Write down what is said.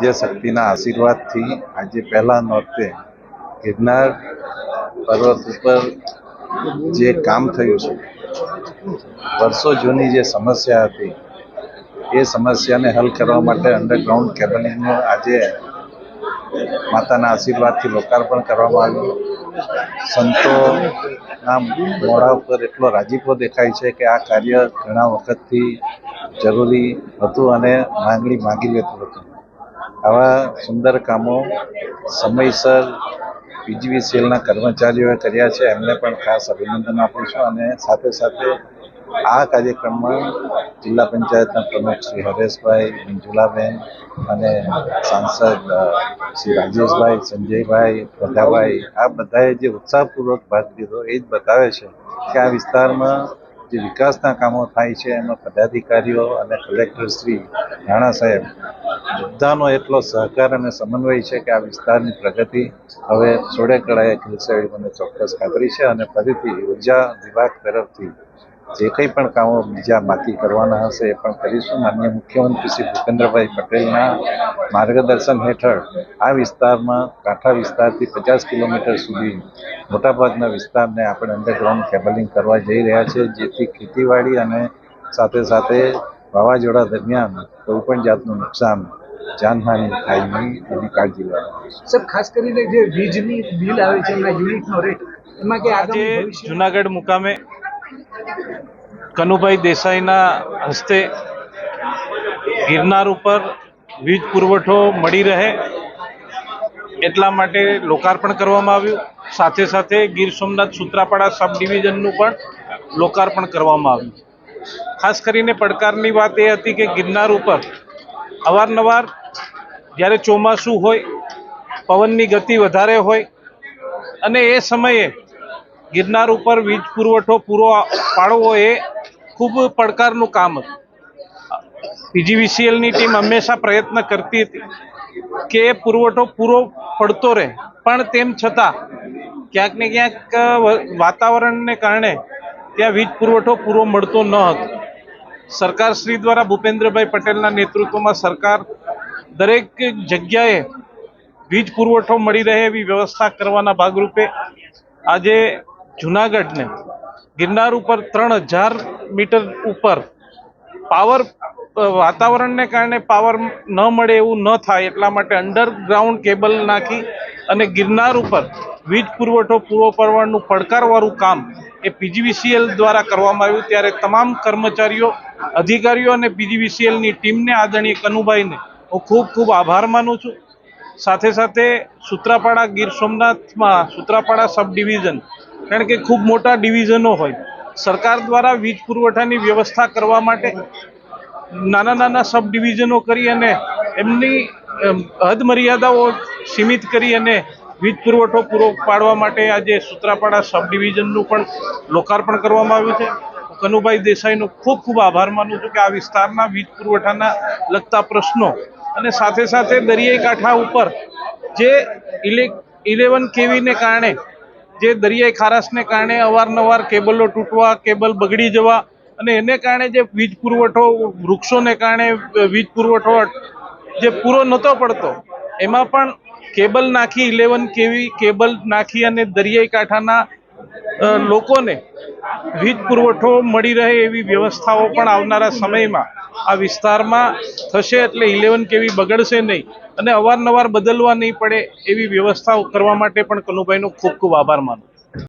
આદ્યશક્તિના આશીર્વાદથી આજે પહેલા નોરતે ગિરનાર પર્વત ઉપર જે કામ થયું છે, વર્ષો જૂની જે સમસ્યા હતી, એ સમસ્યાને હલ કરવા માટે અંડરગ્રાઉન્ડ કેબલિંગનું આજે માતાના આશીર્વાદથી લોકાર્પણ કરવામાં આવ્યું. સંતોના મોડા ઉપર એટલો રાજીપો દેખાય છે કે આ કાર્ય ઘણા વખતથી જરૂરી હતું અને માંગણી માગી લેતું હતું. આવા સુંદર કામો સમયસર પીજીવીસીએલના કર્મચારીઓએ કર્યા છે. એમને પણ ખાસ અભિનંદન આપું છું અને સાથે સાથે આ કાર્યક્રમમાં જિલ્લા પંચાયતના પ્રમુખ શ્રી હરેશભાઈ મંજુલાબેન અને સાંસદ શ્રી રાજેશભાઈ, સંજયભાઈ પ્રધાભાઈ આ બધાએ જે ઉત્સાહપૂર્વક ભાગ લીધો એ જ બતાવે છે કે આ વિસ્તારમાં જે વિકાસના કામો થાય છે, એમાં પદાધિકારીઓ અને કલેક્ટર શ્રી રાણા સાહેબ બધાનો એટલો સહકાર અને સમન્વય છે કે આ વિસ્તારની પ્રગતિ હવે સોળે કળાએ ખીલશે એવી મને ચોક્કસ ખાતરી છે અને ફરીથી ઊર્જા વિભાગ તરફથી જે કંઈ પણ કામો બીજા બાકી કરવાના હશે એ પણ કરીશું. માન્ય મુખ્યમંત્રી શ્રી ભૂપેન્દ્રભાઈ પટેલના માર્ગદર્શન હેઠળ આ વિસ્તારમાં કાંઠા વિસ્તારથી પચાસ કિલોમીટર સુધી મોટાભાગના વિસ્તારને આપણે અંડરગ્રાઉન્ડ કેબલિંગ કરવા જઈ રહ્યા છે જેથી ખેતીવાડી અને સાથે સાથે વાવાઝોડા દરમિયાન કોઈપણ જાતનું નુકસાન જાનહાનિ થાય નહીં એની કાળજી લેવાની સર ખાસ કરીને જે વીજની બિલ આવે છે એમના યુનિટનો રેટ એમાં કે આજે જુનાગઢ મુકામે કનુભાઈ દેસાઈના હસ્તે ગિરનાર ઉપર વીજ પુરવઠો મળી રહે એટલા માટે લોકાર્પણ કરવામાં આવ્યું. સાથે સાથે ગીર સોમનાથ સુત્રાપાડા સબ ડિવિઝનનું પણ લોકાર્પણ કરવામાં આવ્યું. ખાસ કરીને પડકારની વાત એ હતી કે ગિરનાર ઉપર અવારનવાર જ્યારે ચોમાસું હોય, પવનની ગતિ વધારે હોય અને એ સમયે ગિરનાર ઉપર વીજ પુરવઠો પૂરો પાડવો એ ખૂબ પડકારનું કામ હતું. પીજીવીસીએલની ટીમ હંમેશા પ્રયત્ન કરતી હતી કે એ પુરવઠો પૂરો પડતો રહે, પણ તેમ છતાં ક્યાંક ને ક્યાંક વાતાવરણને કારણે ત્યાં વીજ પુરવઠો પૂરો મળતો ન હતો. સરકાર શ્રી દ્વારા ભૂપેન્દ્રભાઈ પટેલના નેતૃત્વમાં સરકાર દરેક જગ્યાએ વીજ પુરવઠો મળી રહે એવી વ્યવસ્થા કરવાના ભાગરૂપે આજે જુનાગઢને ગિરનાર ઉપર ત્રણ હજાર મીટર ઉપર પાવર વાતાવરણને કારણે પાવર ન મળે એવું ન થાય એટલા માટે અંડરગ્રાઉન્ડ કેબલ નાખી અને ગિરનાર ઉપર વીજ પુરવઠો પૂરો પાડવાનું પડકારવાળું કામ એ પીજીવીસીએલ દ્વારા કરવામાં આવ્યું ત્યારે તમામ કર્મચારીઓ, અધિકારીઓ અને પીજીવીસીએલની ટીમને આદરણીય કનુભાઈને હું ખૂબ ખૂબ આભાર માનું છું. સાથે સાથે સૂત્રાપાડા ગીર સોમનાથમાં સૂત્રાપાડા સબ ડિવિઝન કારણ કે ખૂબ મોટા ડિવિઝનો હોય, સરકાર દ્વારા વીજ પુરવઠાની વ્યવસ્થા કરવા માટે નાના નાના સબ ડિવિઝનો કરી અને એમની હદ મર્યાદાઓ સીમિત કરી અને વીજ પુરવઠો પૂરો પાડવા માટે આજે સૂત્રાપાડા સબ ડિવિઝનનું પણ લોકાર્પણ કરવામાં આવ્યું છે. કનુભાઈ દેસાઈનો ખૂબ ખૂબ આભાર માનું છું કે આ વિસ્તારના વીજ પુરવઠાના લગતા પ્રશ્નો અને સાથે સાથે દરિયાઈ કાંઠા ઉપર જે ઇલે, ઇલેવન કેવીને કારણે, જે દરિયાઈ ખારાશને કારણે અવારનવાર કેબલો તૂટવા, કેબલ બગડી જવા અને એને કારણે જે વીજ પુરવઠો, વૃક્ષોને કારણે વીજ પુરવઠો જે પૂરો નહોતો પડતો, એમાં પણ કેબલ નાખી ઇલેવન કેવી કેબલ નાખી અને દરિયાઈ કાંઠાના લોકોને વીજ પુરવઠો મળી રહે એવી વ્યવસ્થાઓ પણ આવનારા સમયમાં આ વિસ્તારમાં થશે એટલે ઇલેવન કેવી બગડશે નહીં અને અવારનવાર બદલવા નહીં પડે એવી વ્યવસ્થાઓ કરવા માટે પણ કનુભાઈનો ખૂબ ખૂબ આભાર માનું